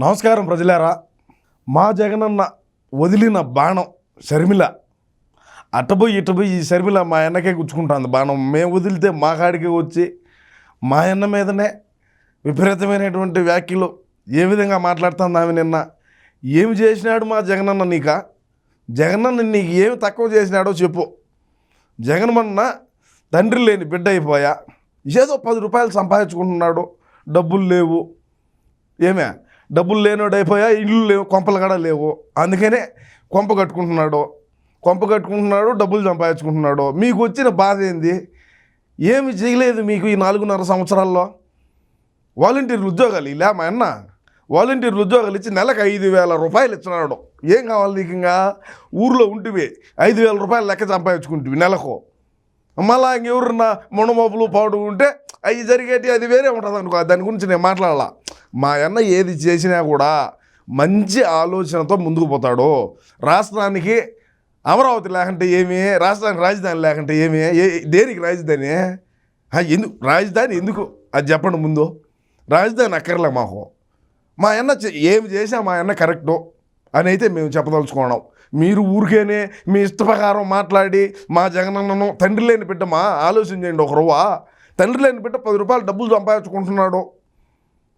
నమస్కారం ప్రజలారా. మా జగనన్న వదిలిన బాణం షర్మిల. అటపోయి ఇటుపోయి ఈ షర్మిల మా అన్నకే గుచ్చుకుంటుంది బాణం. మేము వదిలితే మా కాడికి వచ్చి మా అన్న మీదనే విపరీతమైనటువంటి వ్యాఖ్యలు ఏ విధంగా మాట్లాడుతుంది ఆమె నిన్న? ఏమి చేసినాడు మా జగనన్న నీక? జగనన్న నీకు ఏమి తక్కువ చేసినాడో చెప్పు. జగన్మన్న తండ్రి లేని బిడ్డ అయిపోయా. ఏదో పది రూపాయలు సంపాదించుకుంటున్నాడు. డబ్బులు లేవు. ఏమే? డబ్బులు లేనోడు అయిపోయా ఇల్లు లేవు కొంపలు కూడా లేవు. అందుకనే కొంప కట్టుకుంటున్నాడు. కొంప కట్టుకుంటున్నాడు డబ్బులు సంపాదించుకుంటున్నాడు. మీకు వచ్చిన బాధ ఏంది? ఏమి చేయలేదు మీకు ఈ నాలుగున్నర సంవత్సరాల్లో? వాలంటీర్ ఉద్యోగాలు ఇలా మా అన్న? వాలంటీర్ ఉద్యోగాలు ఇచ్చి నెలకు ఐదు వేల రూపాయలు ఇచ్చినాడు. ఏం కావాలి నీకు ఇంకా? ఊర్లో ఉంటివి ఐదు వేల రూపాయలు లెక్క సంపాదించుకుంటివి నెలకు. మళ్ళా ఇంకెవరన్నా మొండమోపులు పాడు ఉంటే అవి జరిగేటి అది వేరే ఉంటుంది అనుకో దాని గురించి నేను మాట్లాడాల. మా అన్న ఏది చేసినా కూడా మంచి ఆలోచనతో ముందుకు పోతాడు. రాష్ట్రానికి అమరావతి లేకుంటే ఏమి? రాష్ట్రానికి రాజధాని లేకుంటే ఏమి? ఏ దేనికి రాజధాని? ఎందుకు రాజధాని ఎందుకు? అది చెప్పండి ముందు. రాజధాని అక్కర్లే మాకు. మా అన్న చే- ఏమి చేసా మా అన్న కరెక్టు అని అయితే మేము చెప్పదలుచుకున్నాం. మీరు ఊరికేనే మీ ఇష్ట ప్రకారం మాట్లాడి మా జగనన్నను తండ్రి లేని బిడ్డ మా ఆలోచన చేయండి ఒక రవ్వ. తండ్రి లేని బిడ్డ పది రూపాయలు డబ్బులు సంపాదించుకుంటున్నాడు.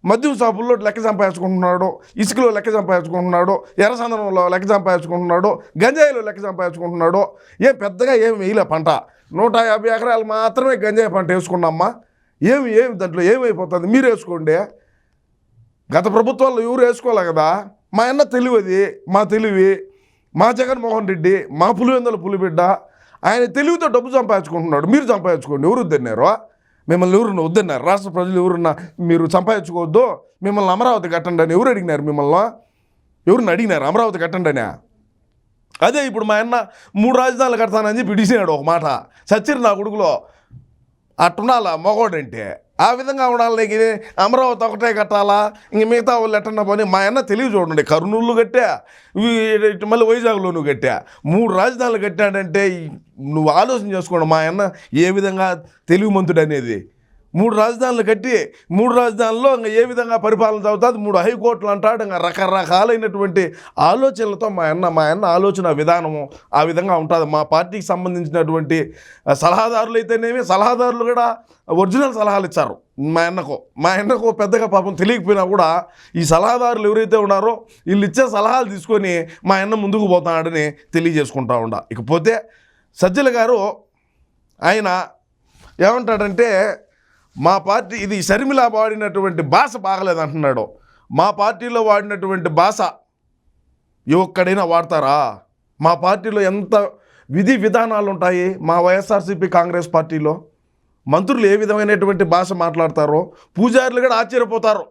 మద్యం షాపుల్లో లెక్క సంపాదించుకుంటున్నాడో ఇసుకలో లెక్క సంపాదించుకుంటున్నాడు ఎర్రసందనంలో లెక్క సంపాదించుకుంటున్నాడు గంజాయిలో లెక్క సంపాదించుకుంటున్నాడో ఏం పెద్దగా ఏం వేయలే పంట. నూట యాభై ఎకరాలు మాత్రమే గంజాయి పంట వేసుకున్నామ్మా. ఏమి ఏమి దాంట్లో ఏమైపోతుంది? మీరు వేసుకోండి. గత ప్రభుత్వాల్లో ఎవరు వేసుకోవాలి కదా? మా అన్న తెలివిది మా తెలివి. మా జగన్మోహన్ రెడ్డి మా పులివెందుల పులిబిడ్డ ఆయన తెలివితో డబ్బు సంపాదించుకుంటున్నాడు. మీరు సంపాదించుకోండి. ఎవరు వద్దన్నారు? మిమ్మల్ని ఎవరున్నా వద్దన్నారు రాష్ట్ర ప్రజలు ఎవరున్నా మీరు సంపాదించుకోవద్దు మిమ్మల్ని అమరావతి కట్టండి అని ఎవరు అడిగినారు మిమ్మల్ని? ఎవరిని అడిగినారు? అమరావతి కట్టండి అని? అదే ఇప్పుడు మా అన్న మూడు రాజధానులు కడతానని చెప్పి ఇడిసినాడు ఒక మాట. సచ్చిరు నా కొడుకులో అట్టున్నాల మగోడంటే. ఆ విధంగా ఉండాలి నీకు. అమరావతి ఒకటే కట్టాలా? ఇంక మిగతా వాళ్ళు ఎట్టన్నా పోనీ మా అన్న తెలివి చూడండి. కర్నూలు కట్టా ఇటు మళ్ళీ వైజాగ్లోనూ కట్టా. మూడు రాజధానులు కట్టాడంటే నువ్వు ఆలోచన చేసుకోండి మా అన్న ఏ విధంగా తెలివిమంతుడు అనేది. మూడు రాజధానులు కట్టి మూడు రాజధానుల్లో ఇంకా ఏ విధంగా పరిపాలన చదువుతుంది మూడు హైకోర్టులు అంటాడు. ఇంకా రకరకాలైనటువంటి ఆలోచనలతో మా అన్న మా అన్న ఆలోచన విధానము ఆ విధంగా ఉంటుంది. మా పార్టీకి సంబంధించినటువంటి సలహాదారులు అయితేనేమి సలహాదారులు కూడా ఒరిజినల్ సలహాలు ఇచ్చారు మా అన్నకు. మా అన్నకు పెద్దగా పాపం తెలియకపోయినా కూడా ఈ సలహాదారులు ఎవరైతే ఉన్నారో వీళ్ళు ఇచ్చే సలహాలు తీసుకొని మా అన్న ముందుకు పోతున్నాడని తెలియజేసుకుంటా ఉండ. ఇకపోతే సజ్జల గారు ఆయన ఏమంటాడంటే మా పార్టీ ఇది షర్మిల వాడినటువంటి భాష బాగలేదు అంటున్నాడు. మా పార్టీలో వాడినటువంటి భాష ఒక్కడైనా వాడతారా? మా పార్టీలో ఎంత విధి విధానాలు ఉంటాయి? మా వైఎస్ఆర్సీపీ కాంగ్రెస్ పార్టీలో మంత్రులు ఏ విధమైనటువంటి భాష మాట్లాడతారో పూజారులు కూడా ఆశ్చర్యపోతారు.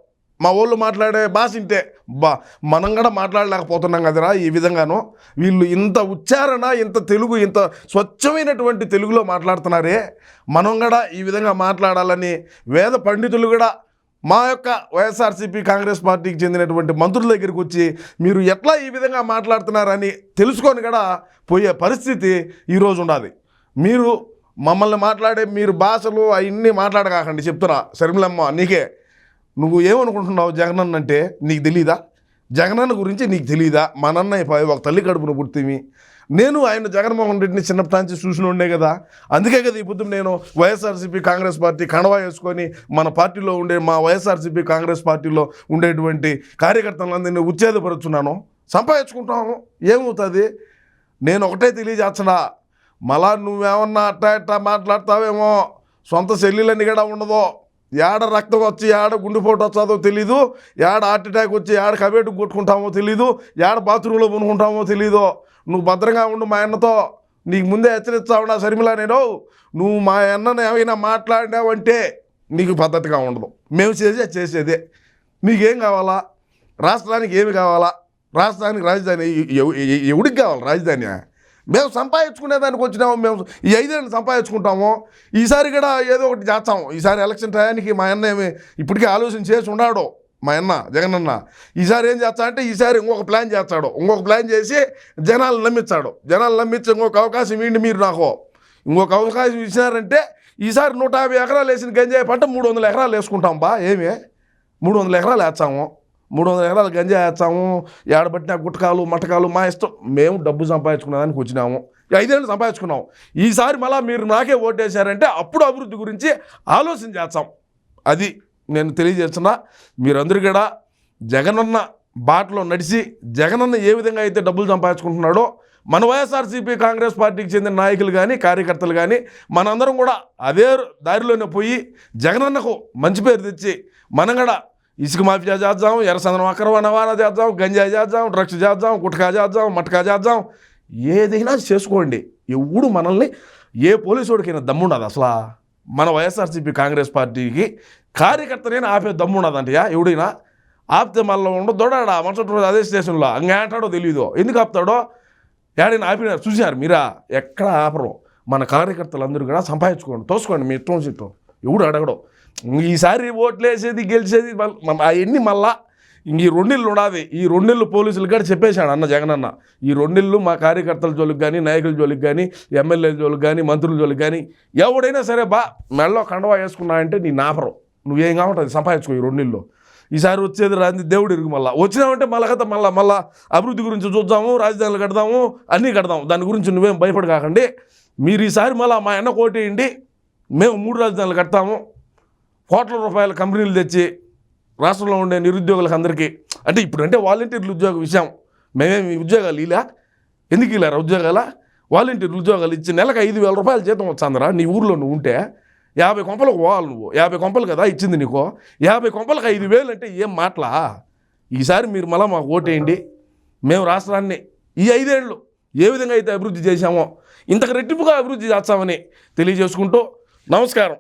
మా వాళ్ళు మాట్లాడే భాష ఇంతే. బా మనం కూడా మాట్లాడలేకపోతున్నాం కదరా ఈ విధంగాను. వీళ్ళు ఇంత ఉచ్చారణ ఇంత తెలుగు ఇంత స్వచ్ఛమైనటువంటి తెలుగులో మాట్లాడుతున్నారే. మనం కూడా ఈ విధంగా మాట్లాడాలని వేద పండితులు కూడా మా యొక్క వైఎస్ఆర్సీపీ కాంగ్రెస్ పార్టీకి చెందినటువంటి మంత్రుల దగ్గరికి వచ్చి మీరు ఎట్లా ఈ విధంగా మాట్లాడుతున్నారని తెలుసుకొని కూడా పోయే పరిస్థితి ఈరోజు ఉండాలి. మీరు మమ్మల్ని మాట్లాడే మీరు భాషలు అవన్నీ మాట్లాడకాకండి చెప్తున్నా. శర్మిలమ్మ నీకే. నువ్వు ఏమనుకుంటున్నావు జగనన్న అంటే నీకు తెలీదా? జగనన్న గురించి నీకు తెలీదా? మా నాన్న పై ఒక తల్లి కడుపున పుట్టిమి నేను ఆయన జగన్మోహన్ రెడ్డిని చిన్నప్పటి నుంచి చూసిన ఉండే కదా. అందుకే కదా ఇప్పుడు నేను వైఎస్ఆర్సీపీ కాంగ్రెస్ పార్టీ కణవా వేసుకొని మన పార్టీలో ఉండే మా వైఎస్ఆర్సీపీ కాంగ్రెస్ పార్టీలో ఉండేటువంటి కార్యకర్తలందరినీ ఉత్తేజపరుచున్నాను సంపాదించుకుంటాము ఏమవుతుంది? నేను ఒకటే తెలియజేస్తున్నా. మళ్ళా నువ్వేమన్నా అట్టా ఇట్టా మాట్లాడతావేమో? సొంత చెల్లెలని కూడా ఉండదు. ఏడ రక్తం వచ్చి ఏడ గుండెపోటు వచ్చాదో తెలీదు ఏడ హార్ట్ అటాక్ వచ్చి ఏడ కబేటు కొట్టుకుంటామో తెలీదు ఏడ బాత్రూంలో కొనుక్కుంటామో తెలీదు నువ్వు భద్రంగా ఉండు మా అన్నతో నీకు ముందే హెచ్చరిస్తా ఉన్నా శర్మిల నేను నువ్వు మా అన్నను ఏమైనా మాట్లాడినావంటే నీకు పద్ధతిగా ఉండదు మేము చేసే చేసేదే మీకేం కావాలా రాష్ట్రానికి ఏమి కావాలా రాష్ట్రానికి రాజధాని ఎవడికి కావాలి రాజధాని మేము సంపాదించుకునే దానికి వచ్చినాము మేము ఈ ఐదేళ్ళు సంపాదించుకుంటాము. ఈసారి కూడా ఏదో ఒకటి చేస్తాము. ఈసారి ఎలక్షన్ టయానికి మా అన్న ఏమి ఇప్పటికే ఆలోచన చేసి ఉన్నాడు మా అన్న జగన్ అన్న. ఈసారి ఏం చేస్తా అంటే ఈసారి ఇంకొక ప్లాన్ చేస్తాడు. ఇంకొక ప్లాన్ చేసి జనాలు నమ్మించాడు జనాలు నమ్మించి ఇంకొక అవకాశం ఇవ్వండి మీరు నాకు. ఇంకొక అవకాశం ఇచ్చినారంటే ఈసారి నూట యాభై ఎకరాలు వేసిన గంజాయి పంట మూడు వందల ఎకరాలు వేసుకుంటాం బా ఏమి? మూడు వందల ఎకరాలు వేస్తాము. మూడు వందల ఎకరాలు గంజా వేస్తాము ఏడబట్టిన గుట్టకాలు మటకాలు మా ఇష్టం. మేము డబ్బు సంపాదించుకునేదానికి వచ్చినాము. ఐదేళ్ళు సంపాదించుకున్నాం. ఈసారి మళ్ళీ మీరు నాకే ఓటేశారంటే అప్పుడు అభివృద్ధి గురించి ఆలోచన చేస్తాం. అది నేను తెలియజేస్తున్నా. మీరందరూ కూడా జగనన్న బాటలో నడిచి జగనన్న ఏ విధంగా అయితే డబ్బులు సంపాదించుకుంటున్నాడో మన వైఎస్ఆర్సీపీ కాంగ్రెస్ పార్టీకి చెందిన నాయకులు కానీ కార్యకర్తలు కానీ మనందరం కూడా అదే దారిలోనే పోయి జగనన్నకు మంచి పేరు తెచ్చి మనం కూడా ఇసుక మాఫియా చేద్దాం ఎర్రసందనం అక్రమ రవాణా చేద్దాం గంజాయి చేద్దాం డ్రగ్స్ చేద్దాం గుట్కా చేద్దాం మట్కా చేద్దాం. ఏదైనా చేసుకోండి. ఎవడు మనల్ని ఏ పోలీసు వాడికైనా దమ్ముండదు అసలు. మన వైఎస్ఆర్సీపీ కాంగ్రెస్ పార్టీకి కార్యకర్తనైనా ఆపే దమ్ముండదంటయా ఎవడైనా. ఆపితే మళ్ళీ ఉండదోడా మరుసటి రోజు అదే స్టేషన్లో. అంగా అంటాడో తెలియదు ఎందుకు ఆపుతాడో? ఏడైనా ఆపినారు? చూశారు మీరా? ఎక్కడ ఆపరు. మన కార్యకర్తలందరూ కూడా సంపాదించుకోండి. తోసుకోండి మీ ఇష్టం సిట్టం ఎవడు అడగడం. ఈసారి ఓట్లేసేది గెలిచేది అవన్నీ మళ్ళా ఇంక ఈ రెండిళ్ళు ఉండాది ఈ రెండిళ్ళు పోలీసులు కూడా చెప్పేశాడు అన్న జగనన్న ఈ రెండిళ్ళు మా కార్యకర్తల జోలికి కానీ నాయకుల జోలికి కానీ ఎమ్మెల్యేల జోలికి కానీ మంత్రుల జోలికి కానీ ఎవడైనా సరే బా మెళ్ళో కండవా వేసుకున్నా అంటే నీ నాపరం. నువ్వేం కాబట్టి అది సంపాదించుకో ఈ రెండిళ్ళు. ఈసారి వచ్చేది రాంది దేవుడు ఇరుగు మళ్ళా. వచ్చినామంటే మళ్ళా కదా మళ్ళా మళ్ళా అభివృద్ధి గురించి చూద్దాము రాజధానులు కడదాము అన్నీ కడదాము. దాని గురించి నువ్వేం భయపడ కాకండి మీరు ఈసారి మళ్ళా మా అన్న కోటేయండి. మేము మూడు రాజధానులు కడతాము. కోట్ల రూపాయల కంపెనీలు తెచ్చి రాష్ట్రంలో ఉండే నిరుద్యోగులకు అందరికీ. అంటే ఇప్పుడు అంటే వాలంటీర్లు ఉద్యోగ విషయం. మేమేమి ఉద్యోగాలు ఇలా ఎందుకు ఇలా ఉద్యోగాల? వాలంటీర్లు ఉద్యోగాలు ఇచ్చి నెలకు ఐదు వేల రూపాయల జీతం వచ్చాందరా నీ ఊర్లో నువ్వు ఉంటే యాభై కొంపలకు పోవాలి నువ్వు. యాభై కొంపలు కదా ఇచ్చింది నీకు. యాభై కొంపలకు ఐదు వేలు అంటే ఏం మాటలా? ఈసారి మీరు మళ్ళీ మాకు ఓటేయండి. మేము రాష్ట్రాన్ని ఈ ఐదేళ్ళు ఏ విధంగా అయితే అభివృద్ధి చేశామో ఇంతకు రెట్టింపుగా అభివృద్ధి చేస్తామని తెలియజేసుకుంటూ నమస్కారం